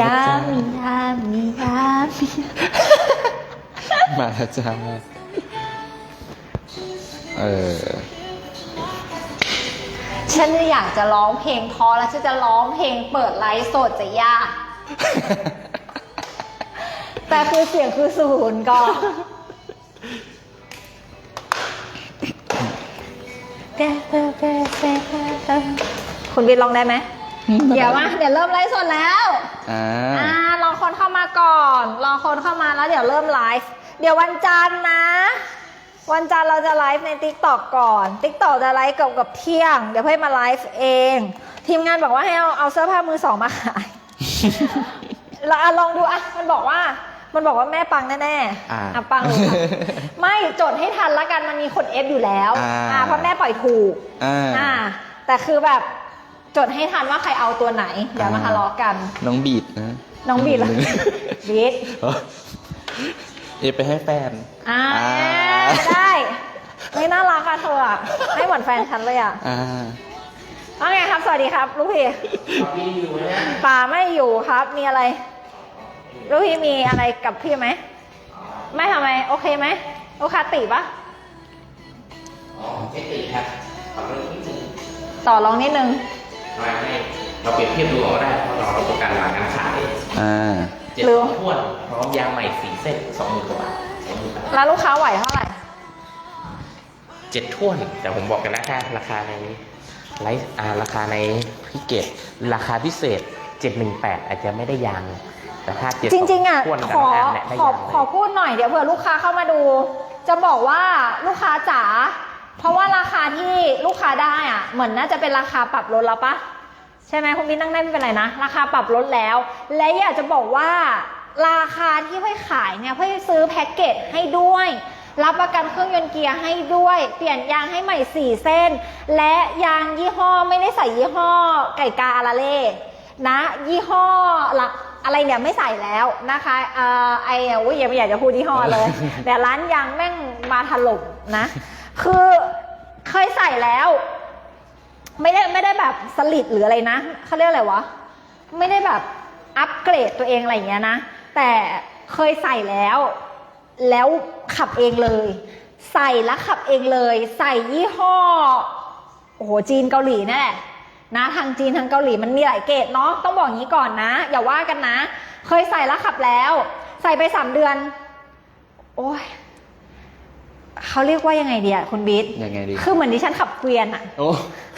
ยามียามียามีมาแล้วจ้าเออฉันอยากจะร้องเพลงเพอแล้วฉันจะร้องเพลงเปิดไลฟ์สดจะยาก แต่คือเสียงคือศูนย์ก่อนคุณวิทย์ร้องได้ไหม เดี๋ยวมาเดี๋ยวเริ่มไลฟ์สดแล้วอ่าอ่ารอคนเข้ามาก่อนรอคนเข้ามาแล้วเดี๋ยวเริ่มไลฟ์เดี๋ยววันจันทร์นะ วันจันทร์เราจะไลฟ์ใน t ิ k t o k ก่อน t ิ k t o k จะไลฟ์เกับกับเที่ยง เดี๋ยวเพื่อนมาไลฟ์เอง ทีมงานบอกว่าให้เอาเอาเสื้อผ้ามือสองมาขายเราอะลองดูอะมันบอกว่ามันบอกว่าแม่ปังแน่ๆอ่าอะปังเลยค่ะไม่จดให้ทันละกันมันมีคนเอฟอยู่แล้วอ่าเพราะแม่ปล่อยถูกอ่าอ่าแต่คือแบบ จดให้ทันว่าใครเอาตัวไหน เดี๋ยวมาทะเลาะกัน น้องบีดนะ น้องบีดเหรอบีดเออเอฟไปให้แฟนอ่าอ่าได้ไม่น่ารักอะเธออะให้เหมือนแฟนฉันเลยอะอ่าว่าไงครับ สวัสดีครับ ลูกพี่ป่าไม่อยู่ครับ มีอะไร ลูกพี่มีอะไรกับพี่ไหม ไม่ทำไม โอเคไหมลูกค้าติปะอ๋อไม่ติดครับขอเรื่องนิดนึงต่อรองนิดนึง มาให้เราเปรียบเทียบดูเอาก็ได้เพราะเราเราประกันหลังการขายอ่าเจ็ดหรือสองทวนพร้อมยางใหม่สี่เส้นสองหมื่นกว่าบาทสองหมื่นบาทแล้วลูกค้าไหวเท่าไหร่ เจ็ดท่วน แต่ผมบอกกันนะค่าราคาในไลฟ์อ่าราคาในพิเกตราคาพิเศษเจ็ดหนึ่งแปดอาจจะไม่ได้ยางแต่ถ้าเจ็ดจริงๆอะท่วนขอแต่ละนเนี่ยได้ขอยางขอพูดหน่อยเดี๋ยวเผื่อลูกค้าเข้ามาดู จะบอกว่าลูกค้าจ๋า เพราะว่าราคาที่ลูกค้าได้อะเหมือนน่าจะเป็นราคาปรับลดแล้วปะใช่ไหมคุณพี่นั่งได้ไม่เป็นไรนะ ราคาปรับลดแล้ว และอยากจะบอกว่าราคาที่เพื่อขายเนี่ยเพื่อซื้อแพ็กเกจให้ด้วย รับประกันเครื่องยนต์เกียร์ให้ด้วย เปลี่ยนยางให้ใหม่ 4 เส้น และยางยี่ห้อไม่ได้ใส่ยี่ห้อไก่กาอาราเล่นะ ยี่ห้อละอะไรเนี่ยไม่ใส่แล้วนะคะเอ่อไอ้อุ้ยยังไม่อยากจะพูดยี่ห้อเลย แต่ร้านยางแม่งมาถล่มนะ คือเคยใส่แล้ว ไม่ได้ไม่ได้แบบสลิดหรืออะไรนะเขาเรียกอะไรวะ ไม่ได้แบบอัปเกรดตัวเองอะไรอย่างเงี้ยนะ แต่เคยใส่แล้ว แล้วขับเองเลย ใส่แล้วขับเองเลย ใส่ยี่ห้อโอ้โหจีนเกาหลีนั่นแหละนะทางจีนทางเกาหลีมันมีหลายเกรดเนาะต้องบอกอย่างนี้ก่อนนะ อย่าว่ากันนะ เคยใส่แล้วขับแล้ว ใส่ไปสามเดือน โอ้ย เขาเรียกว่ายังไงดีอะคุณบิ๊ทยังไงดี คือเหมือนที่ฉันขับเกวียนอะโอ้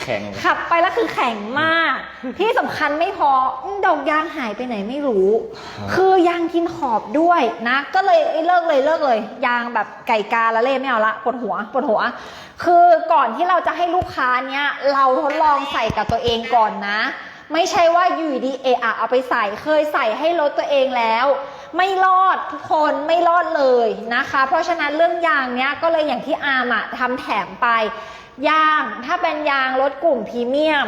แข็ง ขับไปแล้วคือแข็งมาก ที่สำคัญไม่พออื้อดอกยางหายไปไหนไม่รู้ครับคือยางกินขอบด้วยนะ ก็เลยเอ้ยเลิกเลยเลิกเลย ยางแบบไก่กาละเล่ไม่เอาละปวดหัวปวดหัว คือก่อนที่เราจะให้ลูกค้าเนี้ยเราทดลองใส่กับตัวเองก่อนนะ ไม่ใช่ว่าอยู่ดีเอะอะเอาไปใส่เคยใส่ให้รถตัวเองแล้ว ไม่รอดทุกคนไม่รอดเลยนะคะ เพราะฉะนั้นเรื่องยางเนี้ยก็เลยอย่างที่อาร์มอะทำแถมไป ยางถ้าเป็นยางรถกลุ่มพรีเมียม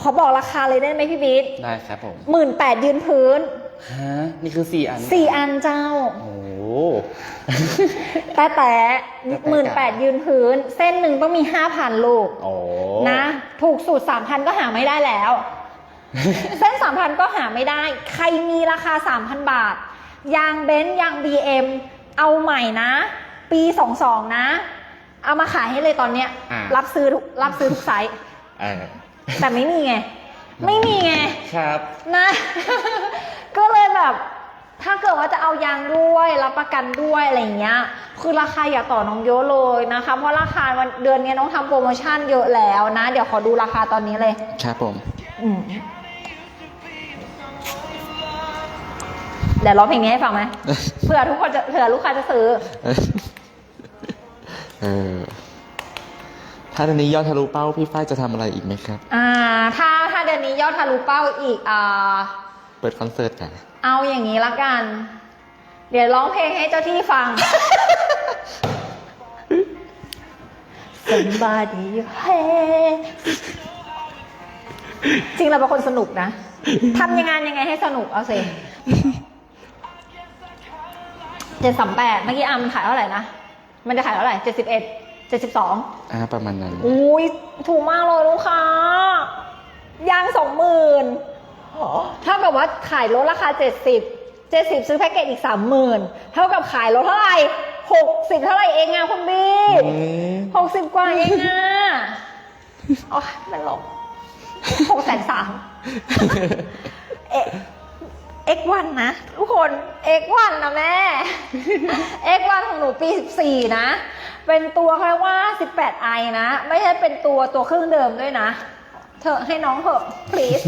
ขอบอกราคาเลยได้ไหมพี่บิ๊กได้ครับผมหมื่นแปดยืนพื้นฮะนี่คือสี่อันสี่อันเจ้า โอ้โหแต่แต่หมื่นแต่แปแต่ดยืนพื้น เส้นหนึ่งต้องมีห้าพันลูกโอ้นะ ถูกสูตรสามพันก็หาไม่ได้แล้ว เส้นสามพันก็หาไม่ได้ ใครมีราคาสามพันบาท ยางเบนซ์ยาง BM เอาใหม่นะ ปีสองสองนะ เอามาขายให้เลยตอนเนี้ย อ่ารับซื้อทุกรับซื้อทุกไซส์ เออแต่ไม่มีไง ไม่มีไง ครับ นะ ก็เลยแบบ ถ้าเกิดว่าจะเอายางด้วยรับประกันด้วยอะไรอย่างเงี้ย คือราคาอย่าต่อน้องเยอะเลยนะคะ เพราะราคาวันเดือนนี้น้องทำโปรโมชั่นเยอะแล้วนะ เดี๋ยวขอดูราคาตอนนี้เลย ครับผม อืม เดี๋ยวร้องเพลงนี้ให้ฟังไหมเผื่อทุกคนจะเผื่อลูกค้าจะซื้อ เออ ถ้าตอนนี้ยอดทะลุเป้าพี่ฝ้ายจะทำอะไรอีกไหมครับ อ่า ถ้าถ้าเดือนนี้ยอดทะลุเป้าอีกอ่าเปิดคอนเสิร์ตกันเอาอย่างนี้ละกัน เดี๋ยวร้องเพลงให้เจ้าที่ฟัง Somebody hey จริงเราเป็นคนสนุกนะทำยังไงยังไงให้สนุกเอาสิ เจ็ดสามแปดเมื่อกี้อาร์มมันขายเท่าไหร่นะ มันจะขายเท่าไหร่เจ็ดสิบเอ็ดเจ็ดสิบสองอ่าประมาณนั้นอุ้ยถูกมากเลยลูกค้ายางสองหมื่นเท่ากับว่าขายรถราคา70 70ซื้อแพ็กเกจอีก30,000เท่ากับขายรถเท่าไหร่60เท่าไหร่เองอะคุณบีอืม60กว่าเองอะโอ้ยมันหลงหกแสนสามเอ๊ะ X1 นะ ทุกคน X1 นะแม่ X1 ของหนูปี 14 นะ เป็นตัวเขาเรียกว่า 18i นะ ไม่ใช่เป็นตัวตัวเครื่องเดิมด้วยนะ เธอให้น้องเถอะ please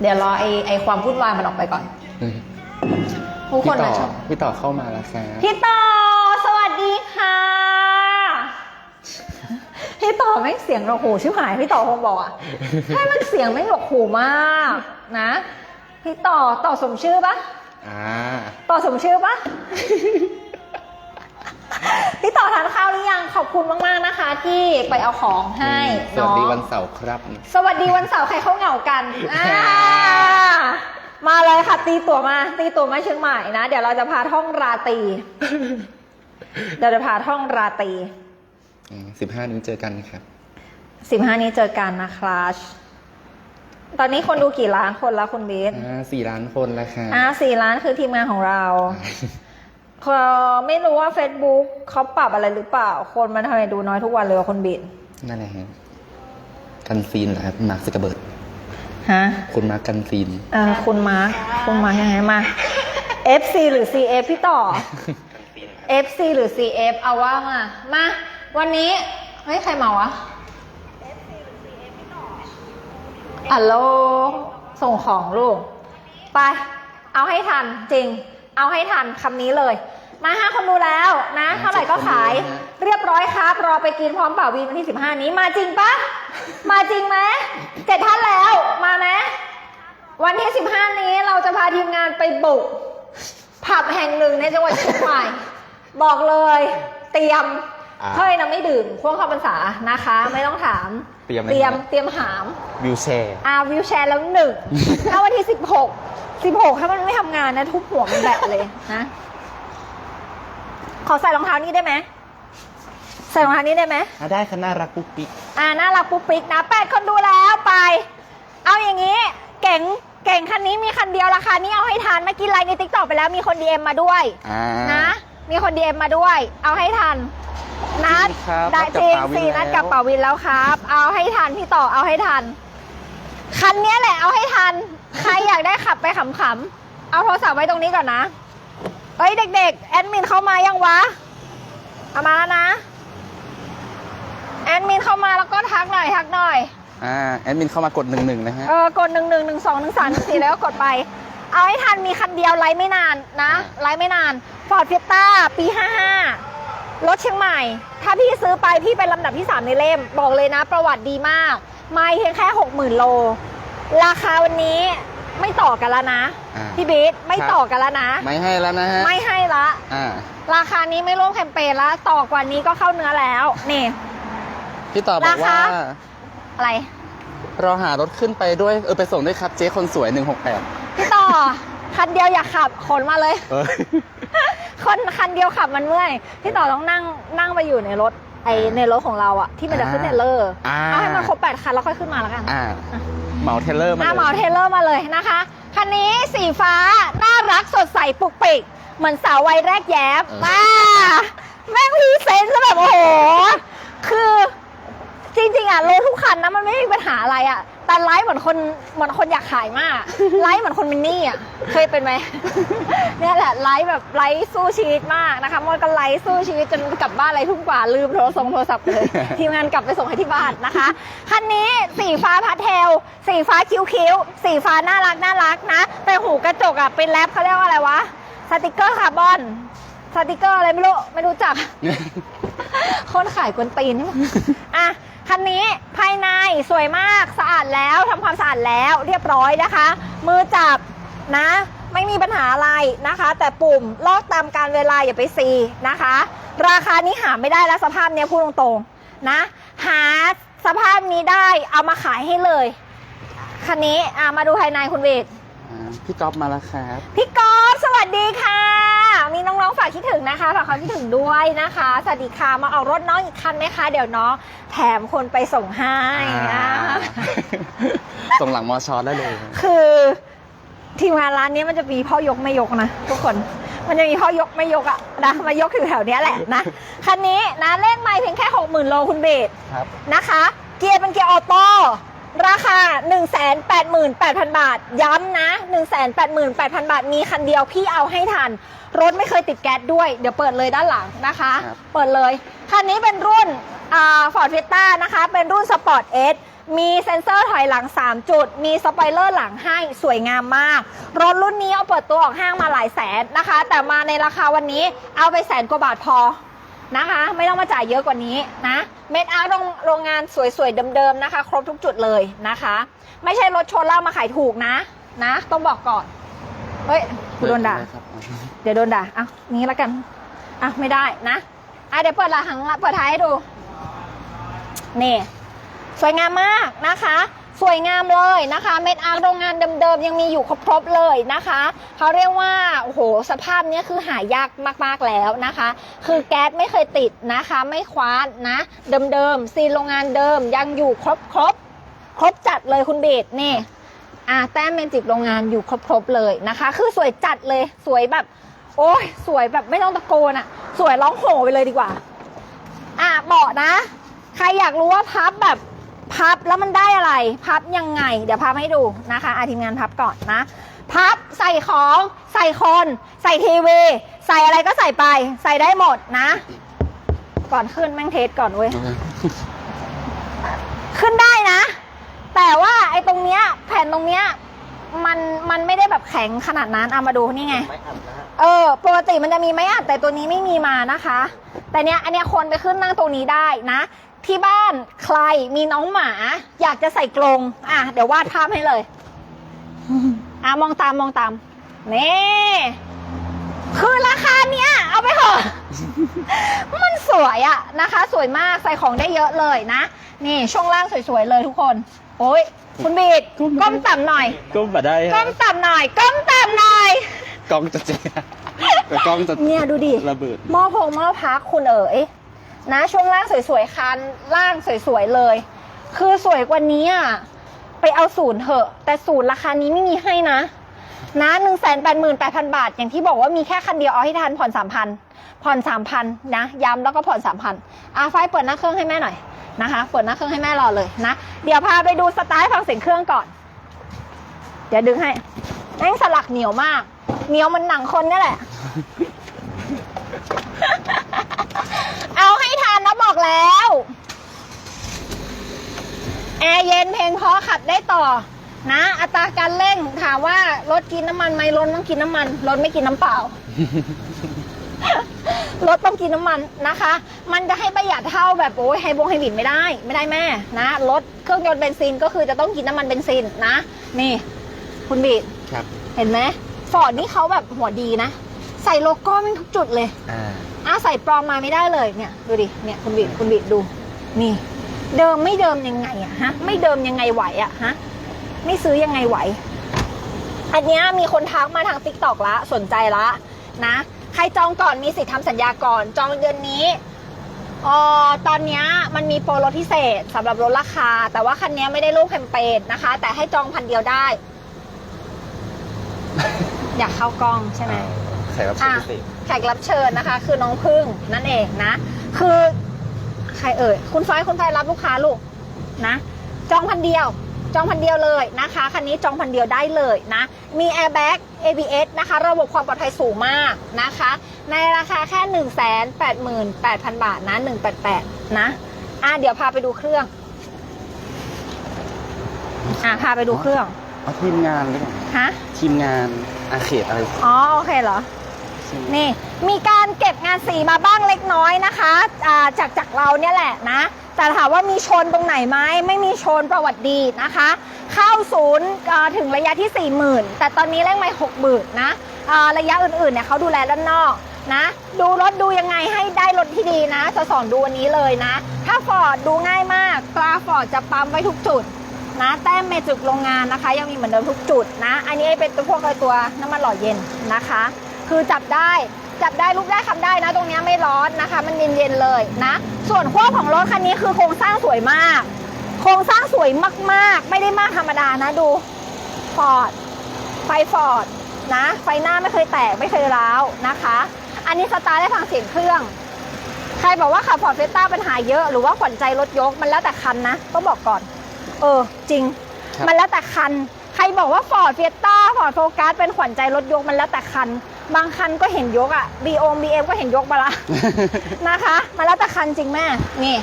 เดี๋ยวรอไอไอความวุ่นวายมันออกไปก่อน ทุกคนพี่ต่นะอชอบพี่ต่อเข้ามาแล้วครับพี่ต่อ สวัสดีค่ะ พี่ต่อไม่งเสียงหนวกหูชิบหายพี่ต่อคงบอกอะให้มันเสียงไม่งหนวกหูมากนะพี่ต่อต่อสมชื่อปะอ่าต่อสมชื่อปะพี่ต่อทานข้าวหรือยังขอบคุณมากๆนะคะ ที่ไปเอาของให้สวัสดีเนาะวันเสาร์ครับ สวัสดีวันเสาร์ใครเขาเหงากันอ่ามาเลยค่ะ ตีตั๋วมา ตีตั๋วมาเชียงใหม่นะ เดี๋ยวเราจะพาท่องราตรีเดี๋ยวจะพาท่องราตรี สิบห้านี้เจอกันครับสิบห้านี้เจอกันนะคะตอนนี้คนดูกี่ล้านคนแล้วคุณเบสอ่าสี่ล้านคนแล้วครับอ่าสี่ล้านคือทีมงานของเราเอ่อไม่รู้ว่า Facebook เขาปรับอะไรหรือเปล่า คนมันทำไมดูน้อยทุกวันเลยว่าคนบิดนั่นแหละฮะกันซีนเหรอครับมาร์คสกเบิร์ดฮะคุณมาร์คกันซีนเออคุณมาร์คคุณมาร์คยังไงมา FC หรือ CF พี่ต่อ FC หรือ CF เอาว่ามามา วันนี้ เฮ้ย ใครมาวะอัลโหลส่งของลูก ไป เอาให้ทันจริง เอาให้ทันคำนี้เลย มาห้าคนดูแล้วนะเท่าไหร่ก็ขาย เรียบร้อยครับรอไปกินพร้อมเป่าวีนวันที่15นี้มาจริงปะมาจริงไหมเจ็ดท่านแล้วมาไหมวันที่15นี้เราจะพาทีมงานไปบุกผับแห่งหนึ่งในจังหวัดเชียงใหม่ บอกเลย เตรียมอ่า เฮ้ยนะไม่ดื่มพวกเข้าพรรษานะคะ ไม่ต้องถามเตรียมอะไรเตรียมครับเตรียมหามวิวแชร์อาวิวแชร์แล้วหนึ่ง ถ้าวันที่16 16ถ้ามันไม่ทำงานนะ ทุบหัวมันแบะเลยนะ ขอใส่รองเท้านี้ได้ไหมใส่รองเท้านี้ได้ไหม อ่าได้ค่ะน่ารักปุ๊กปิ๊ก อ่าน่ารักปุ๊กปิ๊กนะแปดคนดูแล้วไป เอาอย่างนี้ เก่งเก่งคันนี้มีคันเดียวราคานี้เอาให้ทานเมื่อกี้ไลน์ในติ๊กต็อกไปแล้วมีคนดีเอ็มมาด้วยอ่านะมีคนดีเอ็มมาด้วย เอาให้ทัน นัด ครับได้นัดกับจริงป่าวินสี่นัดแล้วกับป่าวินแล้วครับ เอาให้ทันพี่ต่อเอาให้ทัน คันเนี้ยแหละเอาให้ทัน ใครอยากได้ขับไปขำๆ เอาโทรศัพท์ไว้ตรงนี้ก่อนนะ เอ้ยเด็กๆ แอดมินเข้ามายังวะ เอามาแล้วนะ แอดมินเข้ามาแล้วก็ทักหน่อยทักหน่อย อ่าแอดมินเข้ามากดหนึ่งหนึ่งนะฮะ เออกดหนึ่งหนึ่งหนึ่งสองหนึ่งสามหนึ่งสี่แล้วก็กดไป เอาให้ทันมีคันเดียวไลฟ์ไม่นานนะไลฟ์ไม่นานฟอร์ดฟิต้าปีห้าห้า รถเชียงใหม่ ถ้าพี่ซื้อไปพี่เป็นลำดับที่ 3 ในเล่ม บอกเลยนะ ประวัติดีมาก ไม่เพียงแค่ 60,000 โล ราคาวันนี้ไม่ต่อกันแล้วนะ อ่า พี่บิ๊กไม่ครับต่อกันแล้วนะ ไม่ให้แล้วนะฮะไม่ให้ละ อ่าราคานี้ไม่ร่วมแคมเปญแล้วต่อกว่านี้ก็เข้าเนื้อแล้วนี่ พี่ต่อบอกราคา ว่า อะไรรอหารถขึ้นไปด้วยเออไปส่งด้วยครับเจ๊คนสวย 168 พี่ต่อ คันเดียวอยากขับขนมาเลย เออ คนคันเดียวขับมันเมื่อย พี่ต่อต้องนั่งนั่งไปอยู่ในรถไอในรถของเราอะที่มันจะขึ้นเทรลเลอร์อ่า เอาให้มันครบแปดคันแล้วค่อยขึ้นมาแล้วกันอ่าเหมาเทเลอร์มาอ่าเลยเหมาเทรลเลอร์มาเลยนะคะคันนี้สีฟ้าน่ารักสดใสปุกปิก เหมือนสาววัยแรกแย้มมาแม่งพรีเซนต์ซะแบบโอ้โห คือ จริงๆอะรถทุกคันนะมันไม่มีปัญหาอะไรอะ แต่ไลฟ์เหมือนคนเหมือนคนอยากขายมาก ไลฟ์เหมือนคนมินนี่อะเคยเป็นไหม เนี่ยแหละไลฟ์แบบไลฟ์สู้ชีวิตมากนะคะมดก็ไลฟ์สู้ชีวิตจนกลับบ้านอะไรทุ่งกว่าลืมโทรศัพท์โทรศัพท์ไปเลย ทีมงานกลับไปส่งให้ที่บ้านนะคะคันนี้สีฟ้าพาสเทลสีฟ้าคิ้วคิ้วๆสีฟ้าน่ารักน่ารักนะแต่หูกระจกอะเป็นแรปเขาเรียกว่าอะไรวะสติกเกอร์คาร์บอนสติกเกอร์อะไรไม่รู้ไม่รู้จัก คนขายกวนตีนนี่มั้ยอะ คันนี้ภายในสวยมากสะอาดแล้วทำความสะอาดแล้วเรียบร้อยนะคะ มือจับนะไม่มีปัญหาอะไรนะคะ แต่ปุ่มลอกตามการเวลาอย่าไปซีนะคะ ราคานี้หาไม่ได้แล้วสภาพเนี้ยพูดตรงๆนะ หาสภาพนี้ได้เอามาขายให้เลย คันนี้มาดูภายในคุณเวก พี่ก๊อฟมาแล้วครับ พี่กอล์ฟสวัสดีค่ะ มีน้องๆฝากคิดถึงนะคะฝากความคิดถึงด้วยนะคะ สวัสดีค่ะ มาเอารถน้องอีกคันไหมคะ เดี๋ยวน้องแถมคนไปส่งให้อ่านะ ส่งหลังมอชอได้เลย คือทีมงานร้านนี้มันจะมีพ่อยกไม่ยกนะทุกคน มันจะมีพ่อยกไม่ยกอะนะมายกอยู่แถวเนี้ยแหละนะ คันนี้นะเลขไม่เพียงแค่ 60,000 โลคุณเบสครับ นะคะ เกียร์เป็นเกียร์ออโต้ ราคา 188,000 บาท ย้ำนะ 188,000 บาท มีคันเดียวพี่เอาให้ทัน รถไม่เคยติดแก๊สด้วย เดี๋ยวเปิดเลยด้านหลังนะคะ ครับ เปิดเลย คันนี้เป็นรุ่นฟอร์ดเฟต้านะคะ เป็นรุ่นสปอร์ตเอสมีเซ็นเซอร์ถอยหลัง 3 จุด มีสปอยเลอร์หลังให้สวยงามมาก รถรุ่นนี้เอาเปิดตัวออกห้างมาหลายแสนนะคะ แต่มาในราคาวันนี้เอาไปแสนกว่าบาทพอ นะคะ ไม่ต้องมาจ่ายเยอะกว่านี้นะเม็ดอาร์ตโรงโรงงานสวยๆเดิมๆนะคะ ครบทุกจุดเลยนะคะ ไม่ใช่รถชนแล้วมาขายถูกนะนะ ต้องบอกก่อนเฮ้ยกูโดนด่าครับเดี๋ยวโดนด่าเอ้านี้แล้วกันอะไม่ได้นะอะเดี๋ยวเปิดหลังเปิดท้ายให้ดูนี่สวยงามมากนะคะ สวยงามเลยนะคะเม็ดอาร์ตโรงงานเดิมๆยังมีอยู่ครบๆเลยนะคะเขาเรียกว่าโอ้โหสภาพเนี้ยคือหายากมากๆแล้วนะคะ คือแก๊สไม่เคยติดนะคะ ไม่คว้านนะเดิมๆซีนโรงงานเดิมยังอยู่ครบครบๆครบจัดเลยคุณเบสนี่อะแต้มเมนจิบโรงงานอยู่ครบๆเลยนะคะ คือสวยจัดเลยสวยแบบ โอ้ยสวยแบบไม่ต้องตะโกนอะสวยร้องโห่ไปเลยดีกว่า อะเบาะนะ ใครอยากรู้ว่าพับแบบ พับแล้วมันได้อะไร พับยังไง เดี๋ยวพับให้ดูนะคะอาทีมงานพับก่อนนะ พับใส่ของ ใส่คน ใส่ทีวี ใส่อะไรก็ใส่ไป ใส่ได้หมดนะ ก่อนขึ้นแม่งเทสก่อนเว้ย ขึ้นได้นะ แต่ว่าไอ้ตรงเนี้ย แผ่นตรงเนี้ยมันมันไม่ได้แบบแข็งขนาดนั้น เอามาดูนี่ไงไม่อัดนะฮะเออ ปกติมันจะมีไม้อัดแต่ตัวนี้ไม่มีมานะคะ แต่เนี้ยอันเนี้ยคนไปขึ้นนั่งตรงนี้ได้นะ ที่บ้านใครมีน้องหมา อยากจะใส่กรงอะ เดี๋ยววาดภาพให้เลย อะ มองตามมองตามนี่คือราคาเนี้ย เอาไปเถอะ มันสวยอะนะคะ สวยมากใส่ของได้เยอะเลยนะ นี่ช่วงล่างสวยๆเลยทุกคน โอ้ยคุณบีดก้มต่ำหน่อยก็มาได้ก้มต่ำหน่อย ก้มต่ำหน่อยกล้องจะเจ๊แต่กล้องจะเนี่ยดูดิระเบิดหม้อพงหม้อพักคุณเอ๋ย นะช่วงล่างสวยๆคันล่างสวยๆเลย คือสวยกว่านี้อะไปเอาศูนย์เถอะ แต่ศูนย์ราคานี้ไม่มีให้นะ นะหนึ่งแสนแปดหมื่นแปดพันบาท อย่างที่บอกว่ามีแค่คันเดียวเอาให้ทันผ่อนสามพันผ่อนสามพันนะย้ำแล้วก็ผ่อนสามพันอาไฟเปิดหน้าเครื่องให้แม่หน่อยนะคะเปิดหน้าเครื่องให้แม่รอเลยนะ เดี๋ยวพาไปดูสไตล์ฟังเสียงเครื่องก่อน เดี๋ยวดึงให้แม่งสลักเหนียวมาก เหนียวมันหนังคนนี่แหละ เอาให้ทานนะบอกแล้ว แอร์เย็นเพลงเพราะขับได้ต่อ นะ อัตราการเร่งถามว่ารถกินน้ำมันไหมรถต้องกินน้ำมันรถไม่กินน้ำเปล่า รถต้องกินน้ำมันนะคะ มันจะให้ประหยัดเท่าแบบโอ้ยไฮบงไฮบริดไม่ได้ ไม่ได้แม่นะรถเครื่องยนต์เบนซินก็คือจะต้องกินน้ำมันเบนซินนะ นี่ คุณบีดครับ เห็นไหมฟอร์ดนี่เขาแบบหัวดีนะ ใส่โลโก้แม่งทุกจุดเลยอ่าอ้าใส่ปลอมมาไม่ได้เลยเนี่ยดูดิเนี่ยคุณบิดคุณบิดดู นี่ เดิมไม่เดิมยังไงอะฮะ ไม่เดิมยังไงไหวอะฮะไม่ซื้อยังไงไหว อันเนี้ยมีคนทักมาทางติ๊กตอกละสนใจละนะ ใครจองก่อนมีสิทธิ์ทำสัญญาก่อน จองเดือนนี้ออตอนเนี้ยมันมีโปรลดพิเศษสำหรับลดราคา แต่ว่าคันเนี้ยไม่ได้รูปแคมเปญนะคะ แต่ให้จองพันเดียวได้ อยากเข้ากล้องใช่ไหม ใส่รับอะพิเศษ แขกรับเชิญนะคะ คือน้องพึ่งนั่นเองนะ คือใครเอ่ยคุณฟ้ายคุณฟ้ายรับลูกค้าลูกนะ จองพันเดียว จองพันเดียวเลยนะคะคันนี้จองพันเดียวได้เลยนะ มี airbag ABS นะคะ ระบบความปลอดภัยสูงมากนะคะ ในราคาแค่ 1 8 8 0 0 0 บาทนะ 188 นะอะเดี๋ยวพาไปดูเครื่องอะพาไปดูเครื่อง เอาทีมงานหรือเปล่าฮะ ทีมงานอาเขตอะไร อ๋อ โอเคเหรอใช่ไหม นี่มีการเก็บงานสีมาบ้างเล็กน้อยนะคะอ่าจากจากเราเนี่ยแหละนะ แต่ถามว่ามีชนตรงไหนไหมไม่มีชนประวัติดีนะคะ เข้าศูนย์ถึงระยะที่ 40,000 แต่ตอนนี้เลขไม่หกหมื่นนะระยะอื่นๆเนี่ยเขาดูแลด้านนอกนะดูรถดูยังไงให้ได้รถที่ดีนะจะสอนดูวันนี้เลยนะ ถ้าฟอร์ดดูง่ายมากตราฟอร์ดจะปั๊มไว้ทุกจุดนะแต้มเมจุกโรงงานนะคะ ยังมีเหมือนเดิมทุกจุดนะ อันนี้เป็นตัวพวกตัวน้ำมันหล่อเย็นนะคะ คือจับได้จับได้ลูกได้คำได้นะ ตรงเนี้ยไม่ร้อนนะคะ มันเย็นๆเลยนะ ส่วนขั้วของรถคันนี้คือโครงสร้างสวยมากโโครงสร้างสวยมากๆ ไม่ได้มากธรรมดานะดูฟอร์ดไฟฟอร์ดนะ ไฟหน้าไม่เคยแตกไม่เคยร้าวนะคะ อันนี้สตาร์ทได้ฟังเสียงเครื่อง ใครบอกว่าขับฟอร์ดเฟสต้าปัญหาเยอะหรือว่าขวัญใจรถยกมันแล้วแต่คันนะต้องบอกก่อน เออ จริงครับมันแล้วแต่คัน ใครบอกว่าฟอร์ดเฟสต้าฟอร์ดโฟกัสเป็นขวัญใจรถยกมันแล้วแต่คัน บางคันก็เห็นยกอะบีโอมบีเอ็มก็เห็นยกมาละ นะคะมันแล้วแต่คันจริงแม่ นี่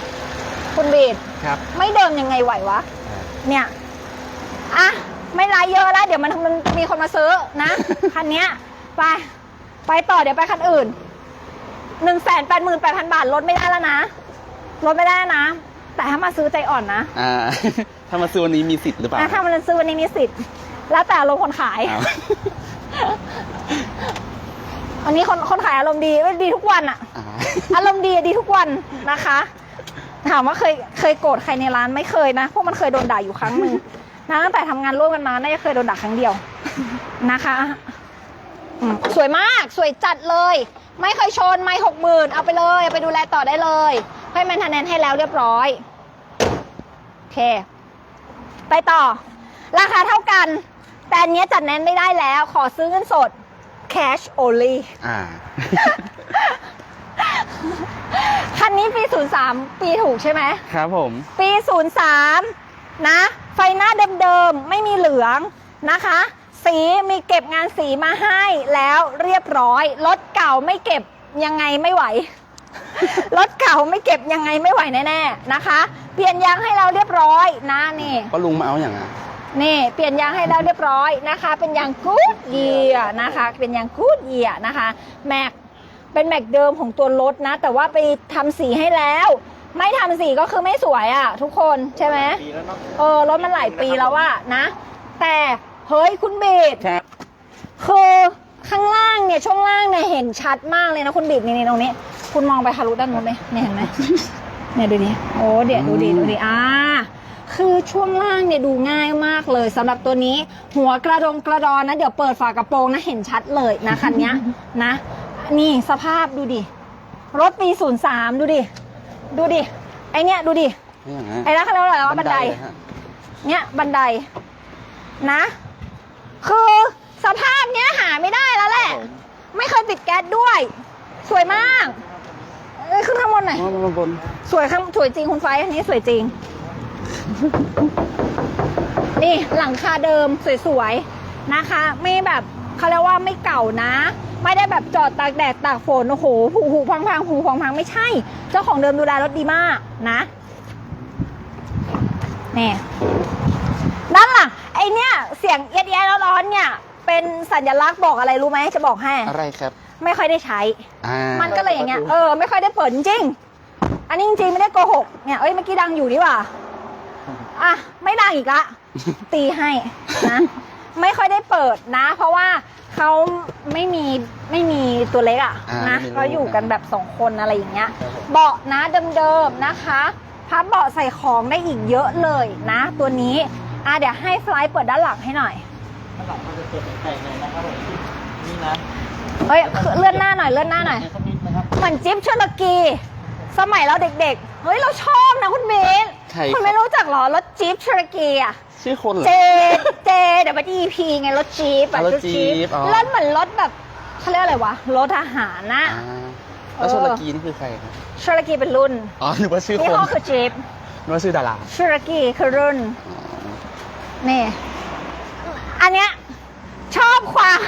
คุณบีดครับ ไม่เดิมยังไงไหววะ เนี่ย อะ ไม่ไลฟ์เยอะแล้ว เดี๋ยวมันมันมีคนมาซื้อนะ คันเนี้ย ไป ไปต่อเดี๋ยวไปคันอื่นหนึ่งแสนแปดหมื่นแปดพันบาทลดไม่ได้แล้วนะลดไม่ได้นะ แต่ถ้ามาซื้อใจอ่อนนะ อ่า ถ้ามาซื้อวันนี้มีสิทธิ์หรือเปล่านะถ้ามันซื้อวันนี้มีสิทธิ์ แล้วแต่อารมณ์คนขายอ้า ววันนี้คนคนขายอารมณ์ดีเอ้ยดีทุกวันอะอ่า อารมณ์ดีอะดีทุกวันนะคะ ถามว่าเคยเคยโกรธใครในร้านไม่เคยนะพวกมันเคยโดนด่าอยู่ครั้งหนึ่งนะตั้งแต่ทำงานร่วมกันมาน่าจะเคยโดนด่าครั้งเดียวนะคะอืมสวยมากสวยจัดเลย ไม่เคยชนไม่หกหมื่นเอาไปเลยเอาไปดูแลต่อได้เลยให้แมนเทนแนนให้แล้วเรียบร้อยโอเค ไปต่อ ราคาเท่ากัน แต่อันเนี้ยจัดแน่นไม่ได้แล้ว ขอซื้อเงินสด cash only อ่า คันนี้ปี 03 ปีถูกใช่ไหม ครับผม ปี 03 นะ ไฟหน้าเดิมๆ ไม่มีเหลืองนะคะ สีมีเก็บงานสีมาให้แล้วเรียบร้อย รถเก่าไม่เก็บยังไงไม่ไหว รถเก่าไม่เก็บยังไงไม่ไหวแน่ๆนะคะ เปลี่ยนยางให้เราเรียบร้อยนะนี่ ก็ลุงมาเอาอย่างอะ นี่เปลี่ยนยางให้แล้วเรียบร้อยนะคะ เป็นยางกูดเยียนะคะ เป็นยางกูดเยียนะคะแม็กเป็นแม็กเดิมของตัวรถนะ แต่ว่าไปทำสีให้แล้ว ไม่ทำสีก็คือไม่สวยอะ่ะ ทุกคนใช่ไหมเออรถมันหลายปีแล้วอะนะ แต่เฮ้ยคุณเบสครับคือข้างล่างเนี่ยช่วงล่างเนี่ยเห็นชัดมากเลยนะคุณบีดนี่นี่ตรงนี้ คุณมองไปทะลุด้านนู้นไหมเนี่ยเห็นไหมเนี่ยดูดิโอ้เดี๋ยวดูดิดูดิอ่า คือช่วงล่างเนี่ยดูง่ายมากเลยสำหรับตัวนี้ หัวกระดงกระดอนนะ เดี๋ยวเปิดฝากระโปรงนะเห็นชัดเลยนะคันเนี้ยนะ นี่สภาพดูดิ รถปี03 ดูดิ ดูดิ ไอเนี้ยดูดิไม่อย่างนั้นไอ้นั่นเขาเรียกว่าอะไรวะบันได เลยฮะเนี่ยบันไดนะ คือสภาพเนี้ยหาไม่ได้แล้วแหละ ไม่เคยติดแก๊สด้วย สวยมากเอ้ยขึ้นข้างบนหน่อยมามาบน สวยข้างสวยจริงคุณไฟอันนี้สวยจริง นี่หลังคาเดิมสวยๆนะคะ ไม่แบบเขาเรียกว่าไม่เก่านะ ไม่ได้แบบจอดตากแดดตากฝนโอ้โหผูหูพังพังๆหูพังพังๆไม่ใช่ เจ้าของเดิมดูแลรถดีมากนะนี่ด้านหลังไอเนี่ยเสียงเอียดเอียดร้อนๆเนี่ย เป็นสัญลักษณ์บอกอะไรรู้ไหมจะบอกให้อะไรครับ ไม่ค่อยได้ใช้อ่ามันก็เลยอย่างเงี้ยเออไม่ค่อยได้เปิดจริงๆอันนี้จริงๆไม่ได้โกหกเนี่ยเอ้ยเมื่อกี้ดังอยู่นี่หว่า อะไม่ดังอีกละ ตีให้นะ ไม่ค่อยได้เปิดนะ เพราะว่าเขาไม่มีไม่มีตัวเล็กอะอ่านะไม่มีลูกเขาอยู่กันแบบสองคนอะไรอย่างเงี้ยเบาะนะเดิมๆนะคะพับเบาะใส่ของได้อีกเยอะเลยนะ ตัวนี้อะเดี๋ยวให้ไฟลท์เปิดด้านหลังให้หน่อยข้างหลังมันจะเปิดแปลกๆเลยนะครับผมนี่นะเฮ้ยเลื่อนหน้าหน่อยเลื่อนหน้าหน่อยสักนิดนะครับเหมือนจิ๊บชลกี สมัยเราเด็กๆ เฮ้ยเราชอบนะคุณเบน ใครครับคุณไม่รู้จักเหรอรถจิ๊บชลกีอะชื่อคนเหรอเจเจเดี๋ยวไปที่ EP ไงรถจี๊ปอะอ่ารถจี๊ปอ๋อรถเหมือนรถแบบเขาเรียกอะไรวะรถทหารนะอ่าแล้วชลกีนี่คือใครครับชลกีเป็นรุ่นอ๋อนึกว่าชื่อนี่คนห้อคือจี๊ปนึกว่าชื่อดาราชลกีคือรุ่นอ๋อนี่อันเนี้ยชอบความ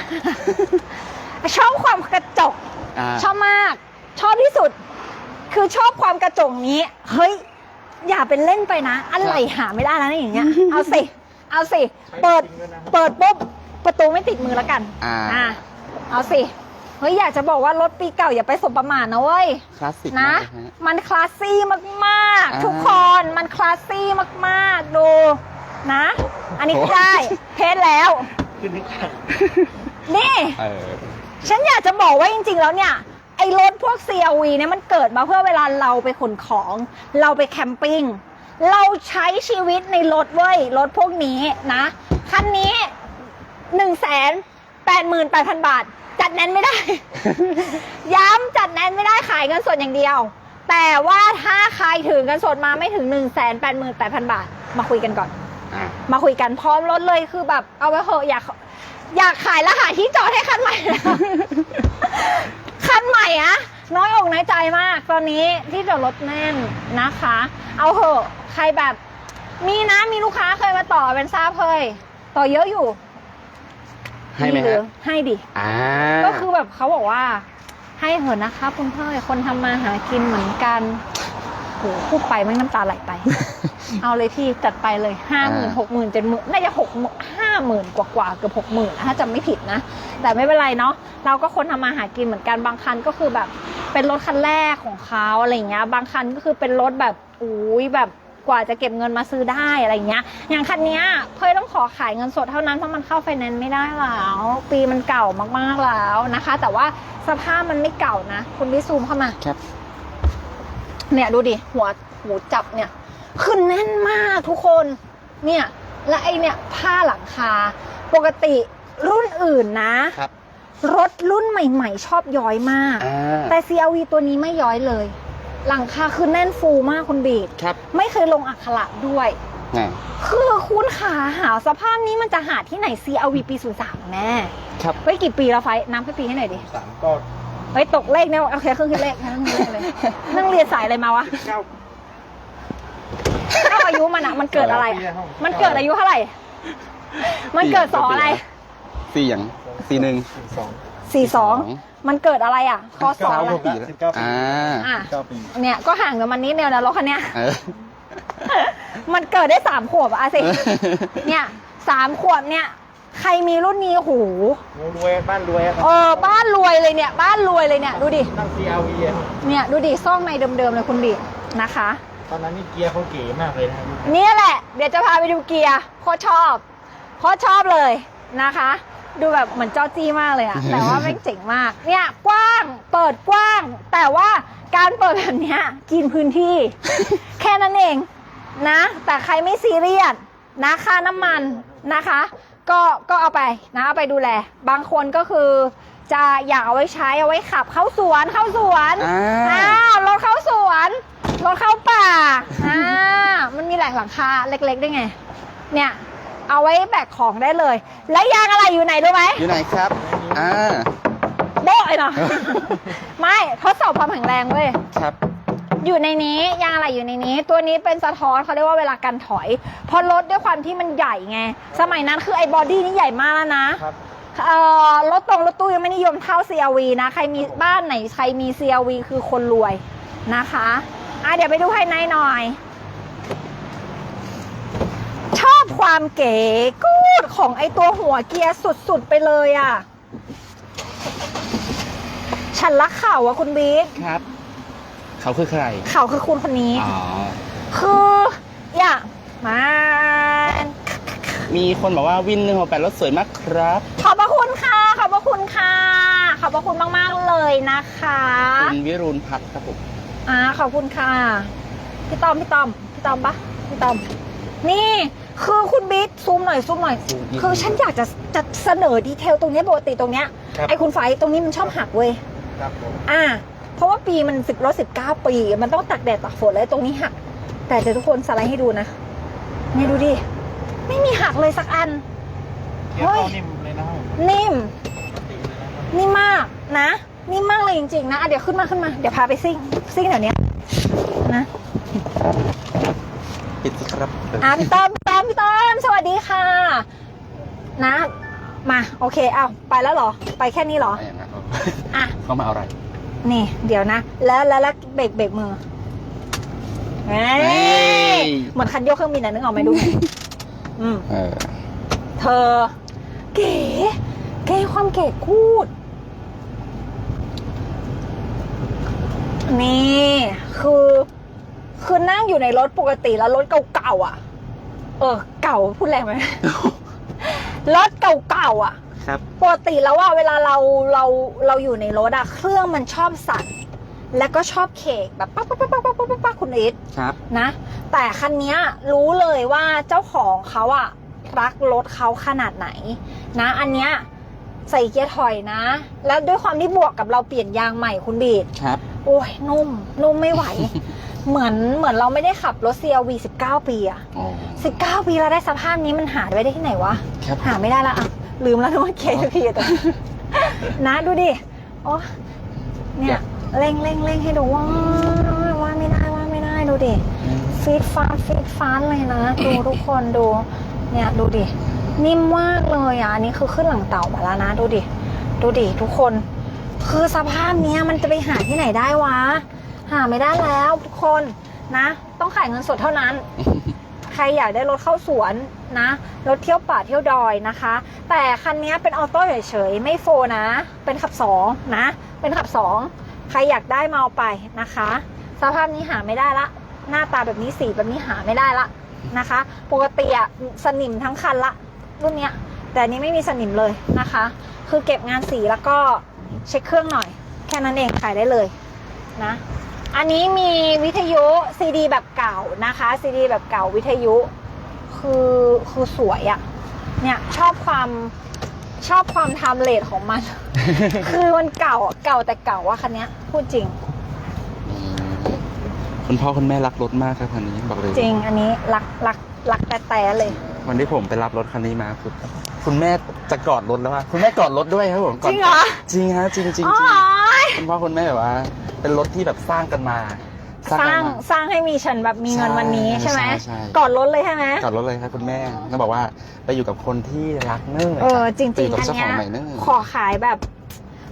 ชอบความกระจกอ่าชอบมาก ชอบที่สุด คือชอบความกระจกนี้ เฮ้ย อย่าเป็นเล่นไปนะ อะไรหาไม่ได้แล้วนะอย่างเงี้ย เอาสิ เอาสิ เปิด เปิดปุ๊บ ประตูไม่ติดมือแล้วกันอ่า เอาสิ เฮ้ยอยากจะบอกว่ารถปีเก่าอย่าไปสบประมาทนะเว้ย คลาสสิกนะ มากเลยฮะ มันคลาสซี่มากอ่าๆ ทุกคน มันคลาสซี่มากๆ ดูนะ อันนี้โอ้ ได้ เทสแล้วขึ้นนึกขันนี่ เออ ฉันอยากจะบอกว่าจริงๆ แล้วเนี่ยไอ้รถพวก CRV เนี่ยมันเกิดมาเพื่อเวลาเราไปขนของ เราไปแคมปิ้ง เราใช้ชีวิตในรถเว้ย รถพวกนี้นะ คันนี้1นึ่งแสนแปดหมื่นแปดพันบาท จัดแน่นไม่ได้ ย้ำจัดแน่นไม่ได้ขายเงินสดอย่างเดียว แต่ว่าถ้าใครถือกันสดมาไม่ถึง1 8 8 8 0 0 0บาท มาคุยกันก่อนอ่ามาคุยกันพร้อมรถเลยคือแบบเอาไว้เหอะอยากอยากขายแล้วหาที่จอดให้คันใหม่ คันใหม่อะน้อยอกน้อยใจมากตอนนี้ที่จอดรถแน่นนะคะ เอาเหอะใครแบบ มีนะมีลูกค้าเคยมาต่อเป็นซาบเคยต่อเยอะอยู่ให้ไหมรือฮะให้ดิอ่าก็คือแบบเขาบอกว่า ให้เถอะนะคะคุณพ่อยคนทำมาหากินเหมือนกันโหพูดไปแม่งน้ำตาไหลไป เอาเลยพี่จัดไปเลยห้าหมื่นอ่าหกหมื่นเจ็ดหมื่นน่าจะหกห้าหมื่นกว่ากว่าๆเกือบหกหมื่นถ้าจำไม่ผิดนะ แต่ไม่เป็นไรเนาะเราก็คนทำมาหากินเหมือนกันบางคันก็คือแบบเป็นรถคันแรกของเขาอะไรอย่างเงี้ย บางคันก็คือเป็นรถแบบอุ้ยแบบกว่าจะเก็บเงินมาซื้อได้อะไรอย่างเงี้ย อย่างคันเนี้ยเพยต้องขอขายเงินสดเท่านั้นเพราะมันเข้าไฟแนนซ์ไม่ได้แล้ว ปีมันเก่ามากๆแล้วนะคะ แต่ว่าสภาพมันไม่เก่านะ คุณพี่ซูมเข้ามาครับ เนี่ยดูดิหัวหูจับเนี่ยขึ้นแน่นมากทุกคนเนี่ยและไอเนี่ยผ้าหลังคา ปกติรุ่นอื่นนะ ครับ รถรุ่นใหม่ ๆ ชอบย้อยมาก อ่า แต่ CRV ตัวนี้ไม่ย้อยเลย หลังคาคือแน่นฟูมากคุณบีดครับไม่เคยลงอักขระด้วย อ่าคือคุณขาหาสภาพนี้มันจะหาที่ไหน CRV ปี 03แม่ครับเฮ้ยกี่ปีแล้วไฟน้ำแค่ปีให้หน่อยดิสามก็ เฮ้ยตกเลขเนี่ยโอเคเครื่องคิดเลขเครื่องคิดเลขเลยนั่งเรียนสายอะไรมาวะเก้าเท่าอายุมันอะมันเกิดอะไรอะมันเกิดอายุเท่าไหร่ มันเกิดสองอะไรสี่อย่างสี่หนึ่งสองสี่สองมันเกิดอะไรอะคอสองอะไรปีแล้วสิบเก้าปีอ่าอะเก้าปีเนี่ยก็ห่างกันมันนิดเดียวนะรถคันเนี้ยเออมันเกิดได้สามขวบอะสิเนี่ยสามขวบเนี่ย ใครมีรุ่นนี้โอ้โหรวยบ้านรวยอะเออบ้านรวยเลยเนี่ย บ้านรวยเลยเนี่ย ดูดินั่ง CRV อะเนี่ยดูดิซ่องในเดิมๆเลยคุณบีนะคะ ตอนนั้นนี่เกียร์เขาเก๋มากเลยนะครับเนี่ยแหละ เดี๋ยวจะพาไปดูเกียร์โคตรชอบโคตรชอบเลยนะคะ ดูแบบเหมือนจอจี้มากเลยอะแต่ว่าแม่งเจ๋งมาก เนี่ยกว้างเปิดกว้าง แต่ว่าการเปิดแบบเนี้ยกินพื้นที่ แค่นั้นเองนะ แต่ใครไม่ซีเรียสนะค่าน้ำมันนะคะ ก็ก็เอาไปนะเอาไปดูแล บางคนก็คือ จะอยากเอาไว้ใช้เอาไว้ขับเข้าสวนเข้าสวนอ่า อ่ารถเข้าสวนรถเข้าป่าอ่ามันมีแหลกหลังคาเล็กๆได้วยไง เนี่ย เอาไว้แบกของได้เลย แล้วยางอะไรอยู่ไหนรู้ไหมอยู่ไหนครับ อ่า โบ้ยเนาะ ไม่ทดสอบความแข็งแรงเว้ย ครับ อยู่ในนี้ยางอะไรอยู่ในนี้ ตัวนี้เป็นสะท้อนเขาเรียกว่าเวลาการถอยเพราะรถด้วยความที่มันใหญ่ไง สมัยนั้นคือไอ้บอดี้นี่ใหญ่มากแล้วนะ ครับเอ่อรถตรงรถตู้ยังไม่นิยมเท่า CRV นะ ใครมีบ้านไหนใครมี CRV คือคนรวยนะคะอะเดี๋ยวไปดูภายในหน่อย ชอบความเก๋กูดของไอตัวหัวเกียร์สุดๆไปเลยอะ ฉันรักเขาอะคุณบิ๊กครับ เขาคือใคร เขาคือคุณคนนี้ อ๋อ คืออย่ามามีคนบอกว่าวินหนึ่งหกแปดรถสวยมากครับ ขอบพระคุณค่ะ ขอบพระคุณค่ะ ขอบพระคุณมาก ๆ เลยนะคะคุณวิรุณพัฒน์ครับผม อ่าขอบคุณค่ะ พี่ต้อม พี่ต้อม พี่ต้อมปะพี่ต้อม นี่คือคุณบิ๊กซูมหน่อยซูมหน่อย ซูมนิดคือฉันอยากจะจะเสนอดีเทลตรงเนี้ยปกติตรงเนี้ยครับ ไอ้คุณไฟตรงนี้มันชอบหักเว้ย ครับผม อ่าเพ ราะว่าปีมันสิบรถสิบเก้าปี มันต้องตักแดดตักฝนเลยตรงนี้หัก แต่เดี๋ยวทุกคนสไลด์ให้ดูนะนี่ดูดิ ไม่มีหักเลยสักอันเกียร์เขานิ่มเลยนะครับนิ่มปกติเลยนะครับนิ่มมากนะนิ่มมากเลยจริงๆนะอะเดี๋ยวขึ้นมาขึ้นมาเดี๋ยวพาไปซิ่งซิ่งเดี๋ยวนี้นะปิดสิครับอะพี่ต้อมพี่ต้อมพี่ต้อมสวัสดีค่ะ นะ มา โอเคเอาไปแล้วเหรอ ไปแค่นี้เหรออะไรอย่างนั้นอะเขามาเอาอะไร นี่เดี๋ยวนะ แล้วแล้วแล้วเบรกเบรกมือเฮ้เฮ้ยยเหมือนคันโยกเครื่องบินนะนึกออกไหมดูไงอืม เออ เธอ เก๋เก๋ความเก๋กูด นี่ คือ คือนั่งอยู่ในรถปกติแล้วรถเก่าๆอะ เออ เก่าพูดแรงไหม รถเก่าๆอะ ครับ ปกติแล้วว่าเวลาเราเราเราอยู่ในรถอะเครื่องมันชอบสั่นแล้วก็ชอบเคกแบบปั๊กปั๊กปั๊กปั๊กปั๊กปั๊กปั๊กคุณเอสครับ นะ แต่คันเนี้ยรู้เลยว่าเจ้าของเขาอะรักรถเขาขนาดไหน นะ อันเนี้ยใส่เกียร์ถอยนะ แล้วด้วยความที่บวกกับเราเปลี่ยนยางใหม่คุณบีดครับ โอ้ยนุ่ม นุ่มไม่ไหว เหมือนเหมือนเราไม่ได้ขับรถ CRV 19 ปีอะอ๋อ19 ปีแล้วได้สภาพนี้มันหาไว้ได้ที่ไหนวะครับหาไม่ได้ละอะ ลืมแล้วนะว่าเคพีแต่นะดูดิโอ้เนี่ยเร่งเร่งเร่งให้ดูว่าว่าไม่ได้ว่าไม่ได้ดูดิฟีดฟ้าฟีดฟ้าเลยนะ ดูทุกคนดู เนี่ยดูดิ นิ่มมากเลยอะอันนี้คือขึ้นหลังเต่ามาแล้วนะ ดูดิ ดูดิทุกคน คือสภาพเนี้ยมันจะไปหาที่ไหนได้วะ หาไม่ได้แล้วทุกคนนะ ต้องขายเงินสดเท่านั้น ใครอยากได้รถเข้าสวน นะ รถเที่ยวป่าเที่ยวดอยนะคะ แต่คันนี้เป็นออโต้เฉยๆ ไม่โฟนะ เป็นขับสองนะ เป็นขับสองใครอยากได้มาเอาไปนะคะ สภาพนี้หาไม่ได้ละ หน้าตาแบบนี้สีแบบนี้หาไม่ได้ละนะคะ ปกติอะสนิมทั้งคันละรุ่นเนี้ย แต่นี้ไม่มีสนิมเลยนะคะ คือเก็บงานสีแล้วก็เช็คเครื่องหน่อย แค่นั้นเองขายได้เลยนะอันนี้มีวิทยุซีดีแบบเก่านะคะซีดีแบบเก่าวิทยุ คือคือสวยอะเนี่ยชอบความชอบความไทม์เลทของมัน คือมันเก่าอะเก่าแต่เก่าว่าคันเนี้ยพูดจริง คุณพ่อคุณแม่รักรถมากครับคันนี้บอกเลย จริงอันนี้รักรักรักแต่แต่เลย วันที่ผมไปรับรถคันนี้มาคุณคุณแม่จะกอดรถแล้วว่าคุณแม่กอดรถด้วยครับผมกจอดริงเหรอ จริงฮะจริงจริงอ๋อจริงคุณพ่อคุณแม่แบบว่า เป็นรถที่แบบสร้างกันมา สร้างกันมาสร้างให้มีฉันแบบมีเงินวันนี้ใช่ใช่ไหมใช่ใช่ก่อนรถเลยใช่ไหมกอดรถเลยครับคุณแม่แล้วบอกว่าไปอยู่กับคนที่รักเนิ่เออจริงไปจอริงยู่กับอันเจ้าขเนี้อยงใหม่เนิ่ขอขายแบบ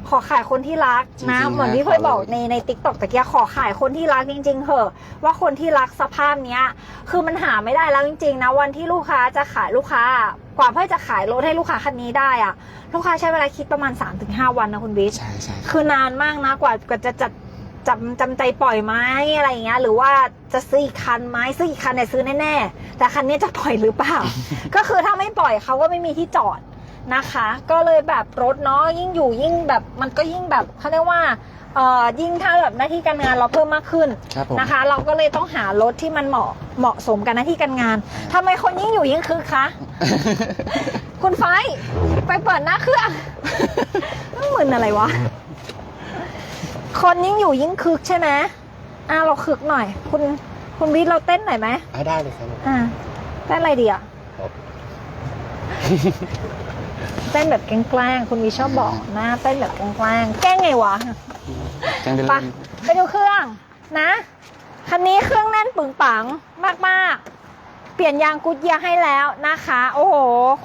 ขอขายคนที่รักนะจริงๆเหมือนที่นะเคยบอกขอเลยในในติ๊กต็อกตะเกียขอขายคนที่รักจริง ๆเหอะ ว่าคนที่รักสภาพเนี้ย คือมันหาไม่ได้แล้วจริง ๆ นะวันที่ลูกค้าจะขายลูกค้ากว่าเพื่อจะขายรถให้ลูกค้าคันนี้ได้อะลูกค้าใช้เวลาคิดประมาณ 3-5 วันนะคุณบิ๊กใช่ใช่คือนานมากนะกว่ากว่าจะจัด จำจำใจปล่อยไหมอะไรอย่างเงี้ยหรือว่าจะซื้ออีกคันไหมซื้ออีกคันเนี่ยซื้อแน่ๆแต่คันนี้จะปล่อยหรือเปล่า ก็คือถ้าไม่ปล่อยเขาก็ไม่มีที่จอดนะคะ ก็เลยแบบรถเนาะยิ่งอยู่ยิ่งแบบมันก็ยิ่งแบบเขาเรียกว่าเอ่อยิ่งถ้าแบบหน้าที่การงานเราเพิ่มมากขึ้นครับผม นะคะ เราก็เลยต้องหารถที่มันเหมาะเหมาะสมกับหน้าที่การงานทำไมคนยิ่งอยู่ยิ่งคึกคะคุณไฟท์ไปเปิดหน้าเครื่องมันมึนอะไรวะ คนยิ่งอยู่ยิ่งคึกใช่ไหมอะเราคึกหน่อย คุณคุณวิทย์เราเต้นหน่อยไหมเอาได้เลยครับ อ่าเต้นอะไรดีอะครับเต้นแบบแกล้งๆคุณวิทย์ชอบบอกนะเต้นแบบแกล้งๆแกล้งไงวะแจ้งไปไปเลยไปดูเครื่องนะ คันนี้เครื่องแน่นปึงปังมากๆ เปลี่ยนยางกุดเยียร์ให้แล้วนะคะ โอ้โห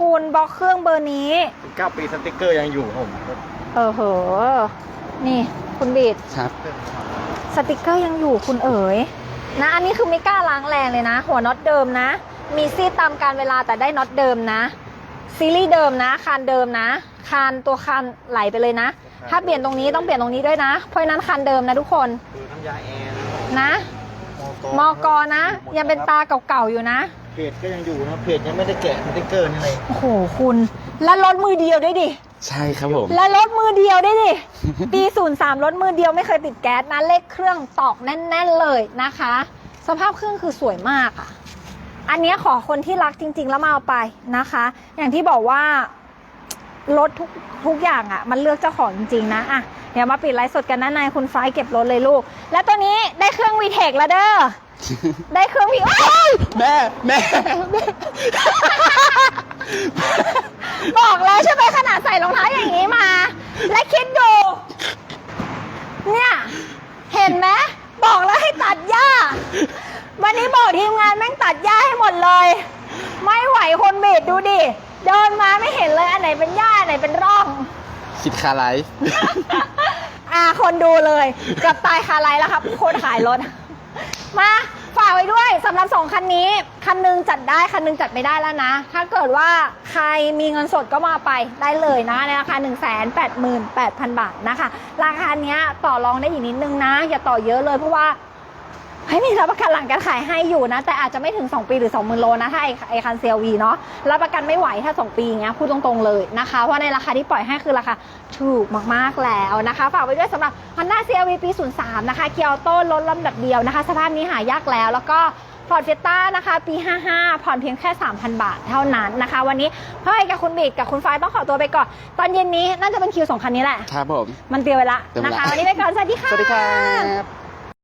คุณบล็อกเครื่องเบอร์นี้เก้าปีสติ๊กเกอร์ยังอยู่ครับผมเออเหอะนี่ คุณบีดครับ สติกเกอร์ยังอยู่คุณเอ๋ยนะอันนี้คือไม่กล้าล้างแรงเลยนะ หัวน็อตเดิมนะ มีซีดตามการเวลาแต่ได้น็อตเดิมนะ ซีรีส์เดิมนะ คานเดิมนะ คานตัวคานไหลไปเลยนะ ถ้าเปลี่ยนตรงนี้ต้องเปลี่ยนตรงนี้ด้วยนะ เพราะฉะนั้นคานเดิมนะทุกคนคือน้ำยาแอร์นะมอกอนะ ยังเป็นตาเก่าๆอยู่นะเพจก็ยังอยู่นะเพจยังไม่ได้แกะสติ๊กเกอร์นี่เลยโอ้โหคุณ แล้วรถมือเดียวด้วยดิ ใช่ครับผม และรถมือเดียวได้ดิ ปี 03รถมือเดียวไม่เคยติดแก๊สนะเลขเครื่องตอกแน่น ๆเลยนะคะ สภาพเครื่องคือสวยมากอะ อันนี้ขอคนที่รักจริง ๆ แล้วมาเอาไปนะคะ อย่างที่บอกว่ารถทุกทุกอย่างอะ มันเลือกเจ้าของจริง ๆ นะอะเดี๋ยวมาปิดไลฟ์สดกันด้านในคุณฟ้ายเก็บรถเลยลูก และตัวนี้ได้เครื่องวีเทคแล้วเด้อ ได้เครื่องวีโอ้ยแม่แม่แม่บอกแล้วใช่ไหมขนาดใส่รองเท้าอย่างนี้มา และคิดดู เนี่ย เห็นไหมบอกแล้วให้ตัดหญ้า วันนี้บอกทีมงานแม่งตัดหญ้าให้หมดเลย ไม่ไหวคนเบีดดูดิ เดินมาไม่เห็นเลยอันไหนเป็นหญ้าอันไหนเป็นร่อง คิดคาไลฟ์ อ่าคนดูเลยเกับตายคาไลแล้วครับคนขายรถ มาฝากไว้ด้วยสำหรับสองคันนี้ คันหนึงจัดได้คันหนึงจัดไม่ได้แล้วนะ ถ้าเกิดว่าใครมีเงินสดก็มาไปได้เลยนะในราคา1 8 8 0 0 0 บาทนะคะ ราคาเนี้ยต่อรองได้อีกนิดนึงนะ อย่าต่อเยอะเลยเพราะว่า ให้มีรับประกันหลังการขายให้อยู่นะ แต่อาจจะไม่ถึง 2 ปีหรือ 20,000 โลนะ ถ้าไอไอคันเซลวีเนาะรับประกันไม่ไหวถ้า 2 ปีอย่างเงี้ยพูดตรงๆเลยนะคะ เพราะในราคาที่ปล่อยให้คือราคาถูกมากๆแล้วนะคะฝากไว้ด้วยสำหรับ Honda CRV ปี 03 นะคะเกียร์โต้ลดลำดับเดียวนะคะ สภาพนี้หายากแล้วแล้วก็ฟอร์ดเฟต้านะคะ ปี 55 ผ่อนเพียงแค่ 3,000 บาทเท่านั้นนะคะ วันนี้พ่อเอกกับคุณบีดกับคุณฟ้ายต้องขอตัวไปก่อน ตอนเย็นนี้น่าจะเป็นคิวสองคันนี้แหละ ครับผม มันเตรียมไว้ละเตรียมไว้นะคะละวันนี้ไปก่อน สวัสดีค่ะ สวัสดีครับ